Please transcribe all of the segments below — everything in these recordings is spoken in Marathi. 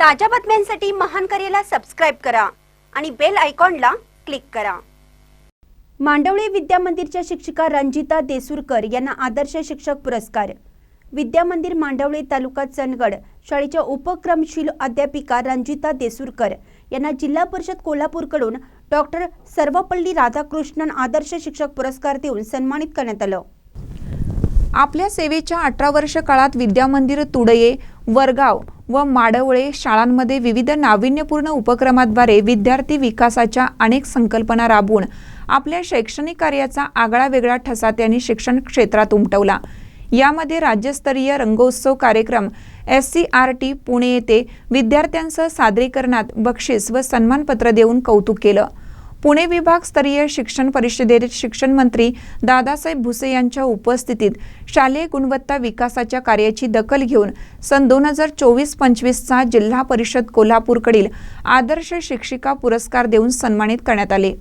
ताज्या बातम्यांसाठी महान करेला सबस्क्राईब करा आणि बेल आयकॉनला क्लिक करा. मांडवळी विद्या मंदिरच्या शिक्षिका रंजिता देसूरकर यांना आदर्श शिक्षक पुरस्कार. विद्या मंदिर मांडवळे तालुका चंदगड शाळेच्या उपक्रमशील अध्यापिका रंजिता देसूरकर यांना जिल्हा परिषद कोल्हापूरकडून डॉक्टर सर्वपल्ली राधाकृष्णन आदर्श शिक्षक पुरस्कार देऊन सन्मानित करण्यात आलं. आपल्या सेवेच्या अठरा वर्ष काळात विद्यामंदिर तुडये वरगाव व माडवळे शाळांमध्ये विविध नाविन्यपूर्ण उपक्रमाद्वारे विद्यार्थी विकासाच्या अनेक संकल्पना राबवून आपल्या शैक्षणिक कार्याचा आगळा वेगळा ठसा त्यांनी शिक्षण क्षेत्रात उमटवला. यामध्ये राज्यस्तरीय रंगोत्सव कार्यक्रम S C R T Pune येथे विद्यार्थ्यांसह सादरीकरणात बक्षीस व सन्मानपत्र देऊन कौतुक केलं. पुणे विभागस्तरीय शिक्षण परिषदेत शिक्षण मंत्री दादासाहेब भुसे यांच्या उपस्थितीत शालेय गुणवत्ता विकासाच्या कार्याची दखल घेऊन सन दोन हजार चोवीस पंचवीसचा जिल्हा परिषद कोल्हापूरकडील आदर्श शिक्षिका पुरस्कार देऊन सन्मानित करण्यात आले.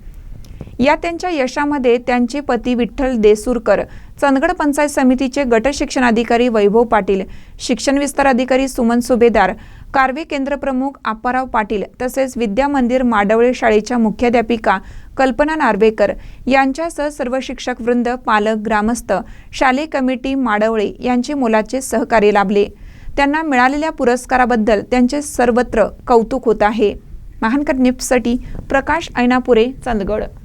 या त्यांच्या यशामध्ये त्यांचे पती विठ्ठल देसूरकर चंदगड पंचायत समितीचे गट शिक्षणाधिकारी वैभव पाटील शिक्षण विस्तार अधिकारी सुमन सुभेदार कार्वे केंद्र प्रमुख आप्पाराव पाटील तसेच विद्या मंदिर माडवळे शाळेच्या मुख्याध्यापिका कल्पना नार्वेकर यांच्यासह सर्व शिक्षक वृंद पालक ग्रामस्थ शालेय कमिटी माडवळे यांचे मोलाचे सहकार्य लाभले. त्यांना मिळालेल्या पुरस्काराबद्दल त्यांचे सर्वत्र कौतुक होत आहे. महानकर निप्ससाठी प्रकाश ऐनापुरे चंदगड.